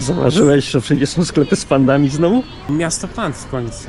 Zauważyłeś, że wszędzie są sklepy z pandami znowu? Miasto Pand w końcu.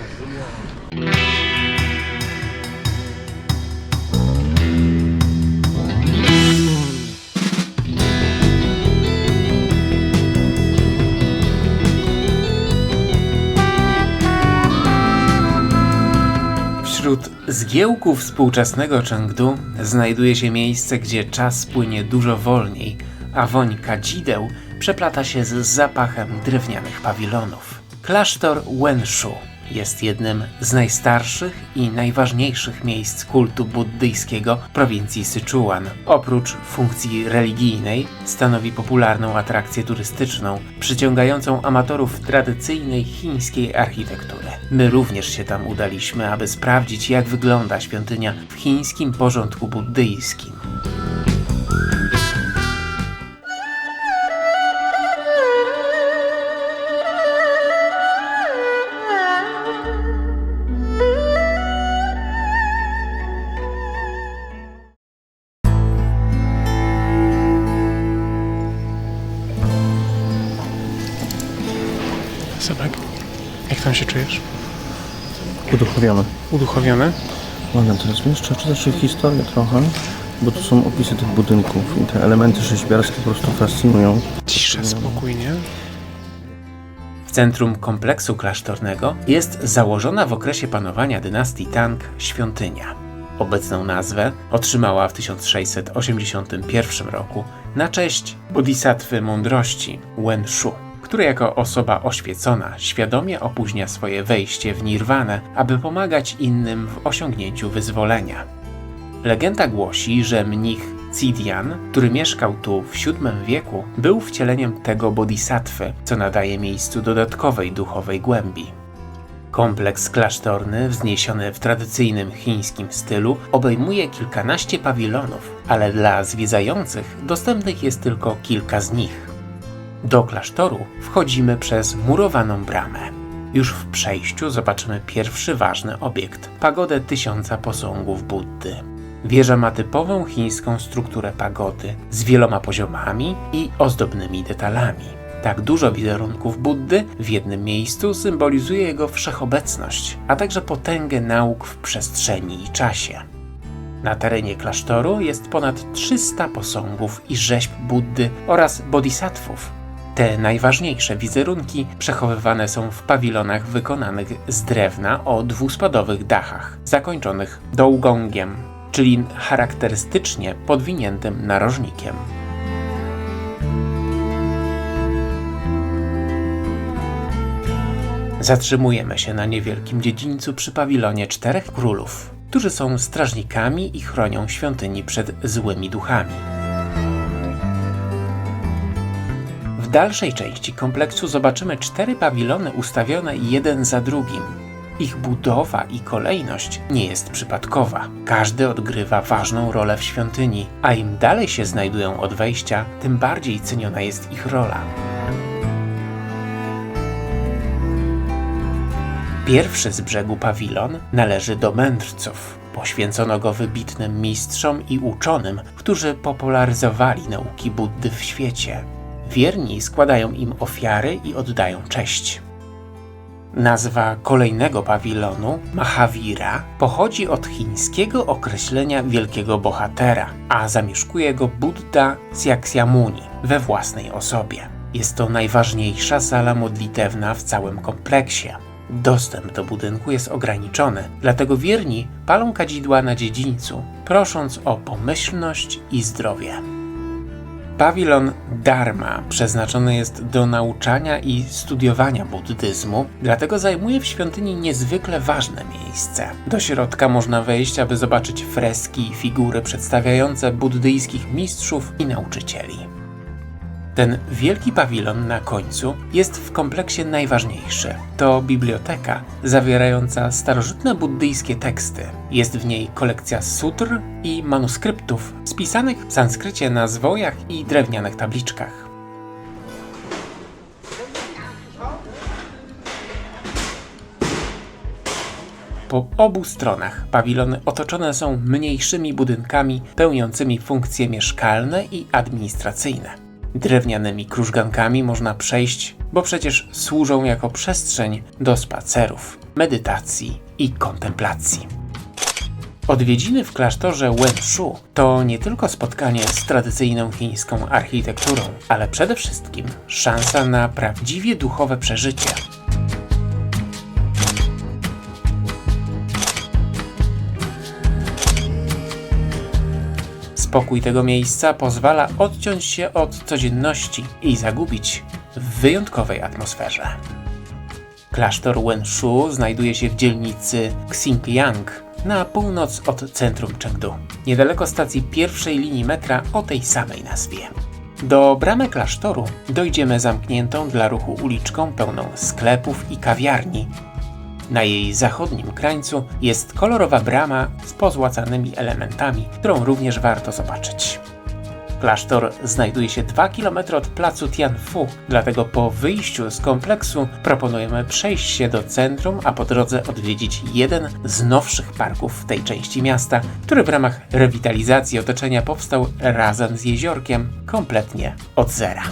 Zgiełków współczesnego Chengdu znajduje się miejsce, gdzie czas płynie dużo wolniej, a woń kadzideł przeplata się z zapachem drewnianych pawilonów. Klasztor Wenshu jest jednym z najstarszych i najważniejszych miejsc kultu buddyjskiego prowincji Syczuan. Oprócz funkcji religijnej stanowi popularną atrakcję turystyczną, przyciągającą amatorów tradycyjnej chińskiej architektury. My również się tam udaliśmy, aby sprawdzić jak wygląda świątynia w chińskim porządku buddyjskim. Jak tam się czujesz? Uduchowiony. Uduchowiony? Mogę teraz wiesz, trzeba czytać się historię trochę, bo tu są opisy tych budynków i te elementy rzeźbiarskie po prostu fascynują. Cisza, spokój, nie? W centrum kompleksu klasztornego jest założona w okresie panowania dynastii Tang świątynia. Obecną nazwę otrzymała w 1681 roku na cześć bodhisattwy mądrości Wen Shu, który jako osoba oświecona świadomie opóźnia swoje wejście w nirwanę, aby pomagać innym w osiągnięciu wyzwolenia. Legenda głosi, że mnich Cidian, który mieszkał tu w VII wieku, był wcieleniem tego bodhisattwy, co nadaje miejscu dodatkowej duchowej głębi. Kompleks klasztorny, wzniesiony w tradycyjnym chińskim stylu, obejmuje kilkanaście pawilonów, ale dla zwiedzających dostępnych jest tylko kilka z nich. Do klasztoru wchodzimy przez murowaną bramę. Już w przejściu zobaczymy pierwszy ważny obiekt pagodę tysiąca posągów Buddy. Wieża ma typową chińską strukturę pagody z wieloma poziomami i ozdobnymi detalami. Tak dużo wizerunków Buddy w jednym miejscu symbolizuje jego wszechobecność, a także potęgę nauk w przestrzeni i czasie. Na terenie klasztoru jest ponad 300 posągów i rzeźb Buddy oraz bodhisatwów. Te najważniejsze wizerunki przechowywane są w pawilonach wykonanych z drewna o dwuspadowych dachach, zakończonych dołgongiem, czyli charakterystycznie podwiniętym narożnikiem. Zatrzymujemy się na niewielkim dziedzińcu przy pawilonie czterech królów, którzy są strażnikami i chronią świątyni przed złymi duchami. Dalszej części kompleksu zobaczymy cztery pawilony ustawione jeden za drugim. Ich budowa i kolejność nie jest przypadkowa. Każdy odgrywa ważną rolę w świątyni, a im dalej się znajdują od wejścia, tym bardziej ceniona jest ich rola. Pierwszy z brzegu pawilon należy do mędrców. Poświęcono go wybitnym mistrzom i uczonym, którzy popularyzowali nauki Buddy w świecie. Wierni składają im ofiary i oddają cześć. Nazwa kolejnego pawilonu, Mahavira, pochodzi od chińskiego określenia wielkiego bohatera, a zamieszkuje go Buddha Shakyamuni we własnej osobie. Jest to najważniejsza sala modlitewna w całym kompleksie. Dostęp do budynku jest ograniczony, dlatego wierni palą kadzidła na dziedzińcu, prosząc o pomyślność i zdrowie. Pawilon Dharma przeznaczony jest do nauczania i studiowania buddyzmu, dlatego zajmuje w świątyni niezwykle ważne miejsce. Do środka można wejść, aby zobaczyć freski i figury przedstawiające buddyjskich mistrzów i nauczycieli. Ten wielki pawilon na końcu jest w kompleksie najważniejszy. To biblioteka zawierająca starożytne buddyjskie teksty. Jest w niej kolekcja sutr i manuskryptów spisanych w sanskrycie na zwojach i drewnianych tabliczkach. Po obu stronach pawilony otoczone są mniejszymi budynkami pełniącymi funkcje mieszkalne i administracyjne. Drewnianymi krużgankami można przejść, bo przecież służą jako przestrzeń do spacerów, medytacji i kontemplacji. Odwiedziny w klasztorze Wenshu to nie tylko spotkanie z tradycyjną chińską architekturą, ale przede wszystkim szansa na prawdziwie duchowe przeżycie. Spokój tego miejsca pozwala odciąć się od codzienności i zagubić w wyjątkowej atmosferze. Klasztor Wenshu znajduje się w dzielnicy Xinjiang na północ od centrum Chengdu, niedaleko stacji pierwszej linii metra o tej samej nazwie. Do bramy klasztoru dojdziemy zamkniętą dla ruchu uliczką pełną sklepów i kawiarni. Na jej zachodnim krańcu jest kolorowa brama z pozłacanymi elementami, którą również warto zobaczyć. Klasztor znajduje się 2 km od placu Tianfu, dlatego po wyjściu z kompleksu proponujemy przejść się do centrum, a po drodze odwiedzić jeden z nowszych parków w tej części miasta, który w ramach rewitalizacji otoczenia powstał razem z jeziorkiem kompletnie od zera.